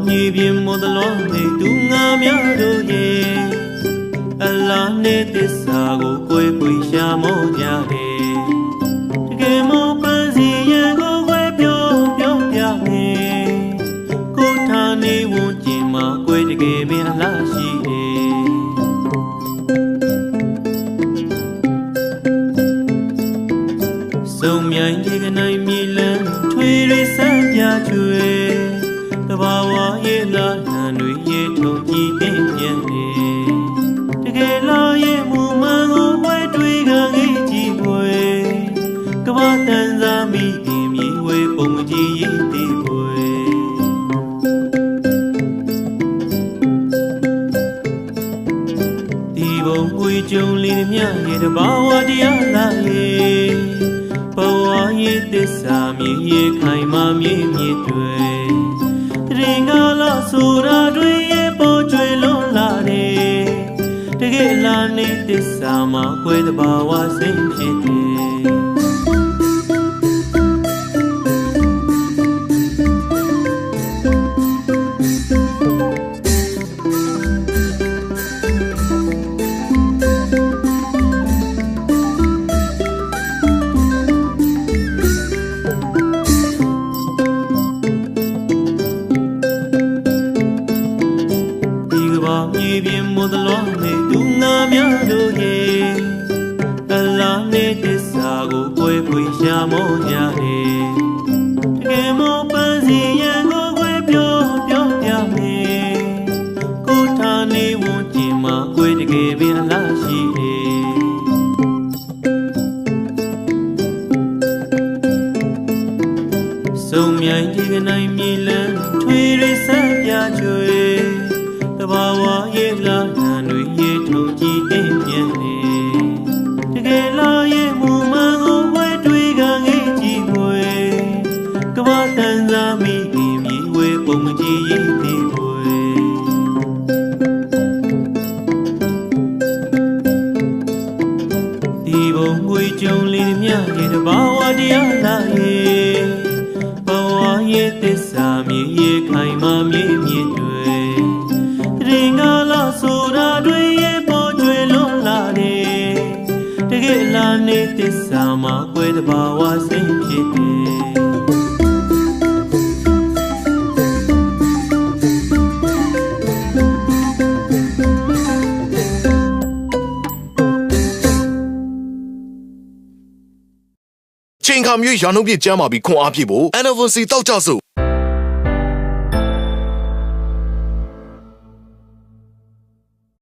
ဘာမြေပြင်မတလောနေသူငါများတို့ရဲ့အလားနဲ့တစ္ဆာကိုကိုယ်ကိုယ်ရှာမောကြတယ်တကယ်မောပန်းစီရန်ကိုခွဲပြောပြောပြမယ်ကိုထားနေဝန်ကျင်မှာကိုယ်တကယ်ပင်အလားရှိတယ်စုံမြိုင်ဒီကနိုင်မြေလန်းထွေရိစံပြချွေတဘာဝ ကြုံလေးမြရဲ့တဘာဝတရားလားရဲ့ဘဝရဲ့သစ္စာမြေရေခိုင်မာမြေမြေတွေတရင်ကလာဆိုတာတွေရဲ့ပေါ်ကျွေလွန်လာတယ်တကယ်လာနေသစ္စာမှာကိုယ်တဘာဝစိတ်ဖြစ်တယ် ပြင်မတလောနေသူငါများတို့ရဲ့အလားနဲ့တစ္ဆာကိုကိုယ်ကိုယ်ရှာမောကြတယ်တကယ်မောပန်းစီရန်ကိုကိုယ်ပြောပြောပြမယ်ကိုထားနေဝန်ကျင်မှာကိုယ်တကယ်ပင်အလားရှိတယ်စုံမြိုင်ဒီကနိုင် ငွေကြုံလေးမြရဲ့တဘာဝတရားလားရဲ့ဘဝရဲ့သစ္စာမြေရေခိုင်မာမြေမြေတွေတရင်ကလာဆိုတာတွေရဲ့ပေါ်ကျွေလွန်လာတယ်တကယ်လာနေသစ္စာမှာကိုယ်တဘာဝစိတ်ဖြစ်တယ် ချိန်ခါမျိုးရာနှုန်းပြည့်ကျမ်းမာပြီးခွန်အားပြည့်ဖို့ NFC တောက်ကြစို့